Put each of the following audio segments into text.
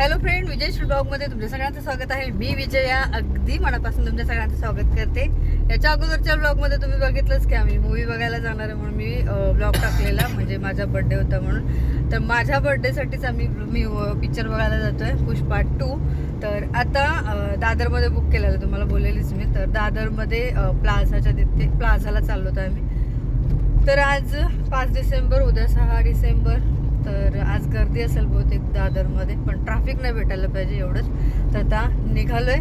Hello friend विजय ब्लॉगमध्ये तुमच्या सगळ्यांचं स्वागत आहे. मी विजया अगदी मनापासून तुमच्या सगळ्यांचं स्वागत करते. याच्या अगोदरच्या ब्लॉगमध्ये तुम्ही बघितलंच की आम्ही मूवी बघायला जाणार आहे म्हणून मी ब्लॉग टाकलेला म्हणजे माझा बर्थडे होता म्हणून. तर माझ्या बर्थडेसाठीच आम्ही मी पिक्चर बघायला जातो आहे पुष्पा टू तर आता दादरमध्ये बुक केलेलं तुम्हाला बोललेलीच मी. तर दादरमध्ये प्लाझाच्या तिथे प्लाझाला चाललो होतो आम्ही. तर आज पाच डिसेंबर उद्या सहा डिसेंबर. तर आज गर्दी असेल बहुतेक दादरमध्ये पण ट्रॅफिक नाही भेटायला पाहिजे एवढंच. तर आता निघालोय.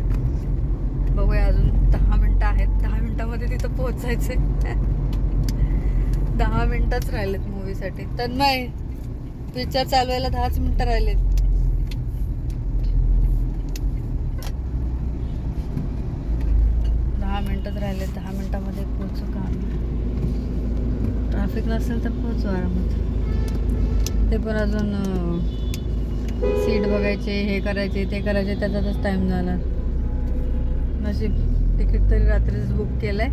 बघूया अजून दहा मिनटं आहेत. दहा मिनटामध्ये तिथं पोहोचायचंय. दहा मिनटंच राहिलेत मूवीसाठी तन्मय पिक्चर चालवायला दहाच मिनटं राहिलेत. दहा मिनटंच राहिलेत. दहा मिनटामध्ये पोहोचू का ट्रॅफिक नसेल तर पोहोचू आरामात. ते पण अजून सीट बघायचे हे करायचे ते करायचे त्याच्यातच टाइम जाणार. नशीब तिकीट तरी रात्रीच बुक केलंय.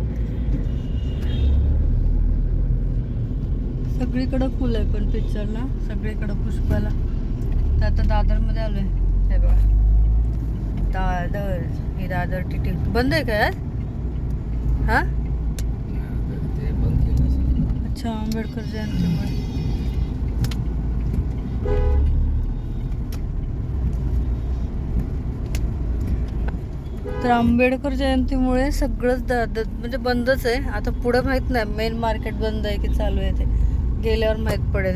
सगळीकडं फुल आहे पण पिक्चरला सगळीकडं पुष्पाला. तर आता दादरमध्ये आलोय. हे बघा. दादर ही दादर टिटी बंद आहे काय हा? केलं. अच्छा आंबेडकर जयंतीमुळे. तर आंबेडकर जयंतीमुळे सगळंच द- म्हणजे बंदच आहे. आता पुढे माहीत नाही. मेन मार्केट बंद आहे की चालू आहे ते. गेल्यावर माहीत पडेल.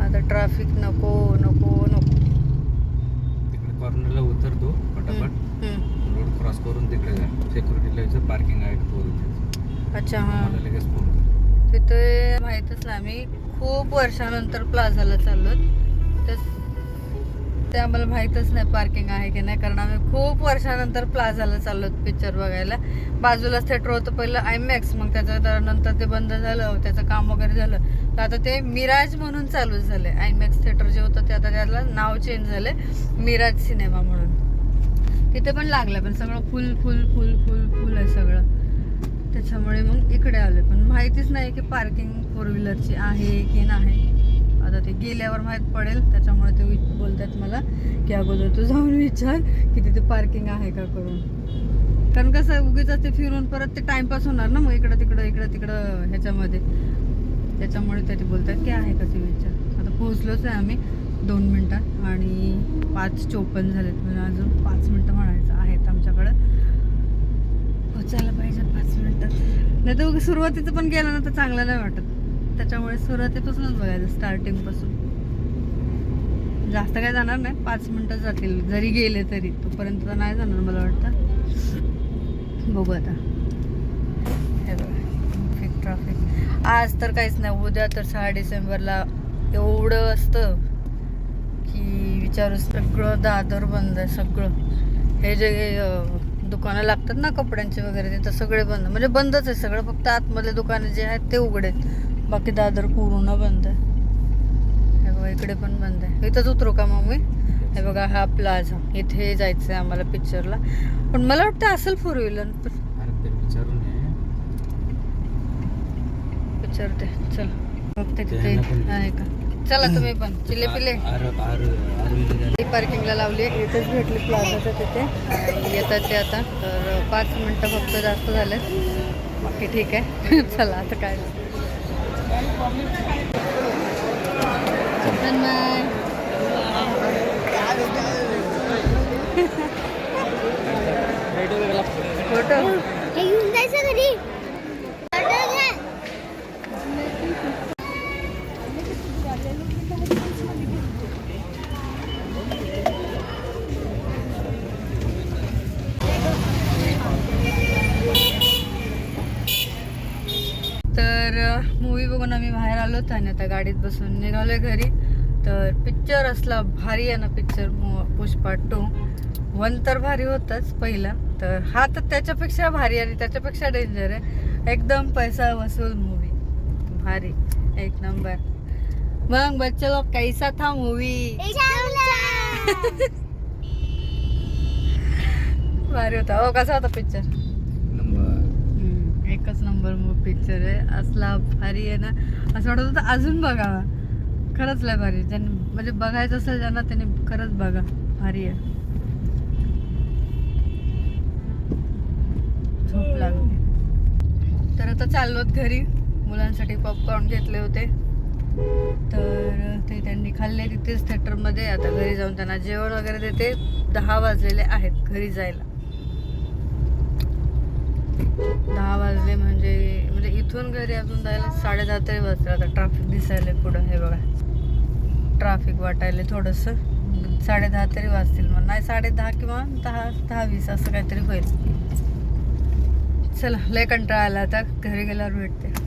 आता ट्रॅफिक नको नको नको. तिकडे कॉर्नरला उतरतो हम्म. रोड क्रॉस करून तिकडे जा. सिक्युरिटीला पार्किंग आहे अच्छा हां. लगेच फोन तिथे माहीतच नाही. आम्ही खूप वर्षानंतर प्लाझाला चाललो तर ते आम्हाला माहीतच नाही पार्किंग आहे की नाही कारण आम्ही खूप वर्षानंतर प्लाझाला चाललो पिक्चर बघायला. बाजूलाच थिएटर होतं पहिलं आयमॅक्स मग त्याचं नंतर ते बंद झालं त्याचं काम वगैरे झालं. तर आता ते मिराज म्हणून चालू झालं आयमॅक्स थिएटर जे होतं ते आता त्याला नाव चेंज झालं मिराज सिनेमा म्हणून. तिथे पण लागलं पण सगळं फुल फुल फुल फुल फुल आहे सगळं. त्याच्यामुळे मग इकडे आले पण माहितीच नाही की पार्किंग फोर व्हीलरची आहे की नाही? आता ते गेल्यावर माहीत पडेल. त्याच्यामुळे ते वि- बोलतात मला की अगोदर तू जाऊन विचार की तिथे पार्किंग आहे का करून. कारण कसं उगीच ते फिरून परत ते टाइमपास होणार ना मग इकडं तिकडं इकडं तिकडं ह्याच्यामध्ये. त्याच्यामुळे ते बोलतात की आहे का ते विचार. आता पोहोचलोच आहे आम्ही दोन मिनटात आणि पाच चोपन्न झालेत. म्हणजे अजून पाच मिनटं म्हणायचं आहेत आमच्याकडं. पोचायला पाहिजे पाच मिनटात नाही तर सुरुवातीचं पण गेलं ना तर चांगलं नाही वाटत. त्याच्यामुळे सुरुवातीपासूनच बघायचं स्टार्टिंगपासून जास्त काय जाणार नाही पाच मिनटं जातील जरी गेले तरी. तोपर्यंत तर नाही जाणार मला वाटतं. बघू आता. हे ट्रॅफिक आज तर काहीच नाही उद्या तर सहा डिसेंबरला एवढं असतं की विचारू सगळं दादर बंद आहे सगळं. हे जे दुकानं लागतात ना कपड्यांचे वगैरे ते तर सगळे बंद. म्हणजे बंदच आहे सगळं फक्त आतमधले दुकानं जे आहेत ते उघडे आहेत बाकी दादर पूर्ण बंद आहे. हे बघा इकडे पण बंद आहे. इथंच उतरू का मग मी? हे बघा हा प्लाझा. इथे जायचं आहे आम्हाला पिक्चरला पण मला वाटतं असेल फोर व्हीलर अरे ते चल. बघते तिथे आहे का? चला तुम्ही पण. चिले पिले पार्किंगला लावली इथेच भेटली प्लाझाच्या तिथे. येतात ते आता. तर पाच मिनटं फक्त जास्त झाले बाकी ठीक आहे. चला आता काय? तन्मय. फोटो हे घेऊन जायचं घरी ऑर्डर घ्या तर बघून आम्ही बाहेर आलोच आणि आता गाडीत बसून निघालोय घरी. तर पिक्चर असला भारी आहे ना पिक्चर पुष्पा टू वन तर भारी होताच पहिला. तर हा तर त्याच्यापेक्षा भारी आणि त्याच्यापेक्षा डेंजर आहे. एकदम पैसा वसूल मूवी भारी. एक नंबर मग बच्चे लोग कैसा था मूवी भारी होता. हो कसा होता पिक्चर नंबर एकच नंबर पिक्चर आहे. असला भारी आहे ना. असं वाटत होतं अजून बघावा खरंच लय भारी ज्यांनी म्हणजे बघायचं असेल ज्यांना त्यांनी खरंच बघा. भारी आहे. झोप लागली. तर आता चाललोत घरी. मुलांसाठी पॉपकॉर्न घेतले होते. तर ते त्यांनी खाल्ले तिथेच थिएटरमध्ये आता घरी जाऊन त्यांना जेवण वगैरे देते. दहा वाजलेले आहेत. घरी जायला. दहा वाजले म्हणजे म्हणजे इथून घरी अजून जायला साडे दहा तरी वाजले आता ट्राफिक दिसायला पुढं हे बघा. ट्राफिक वाटायला थोडंसं. साडे दहा तरी वाजतील मग. नाही साडे दहा किंवा दहा दहा वीस असं काहीतरी होईल. चला लय कंटाळा आला आता. घरी गेल्यावर भेटते.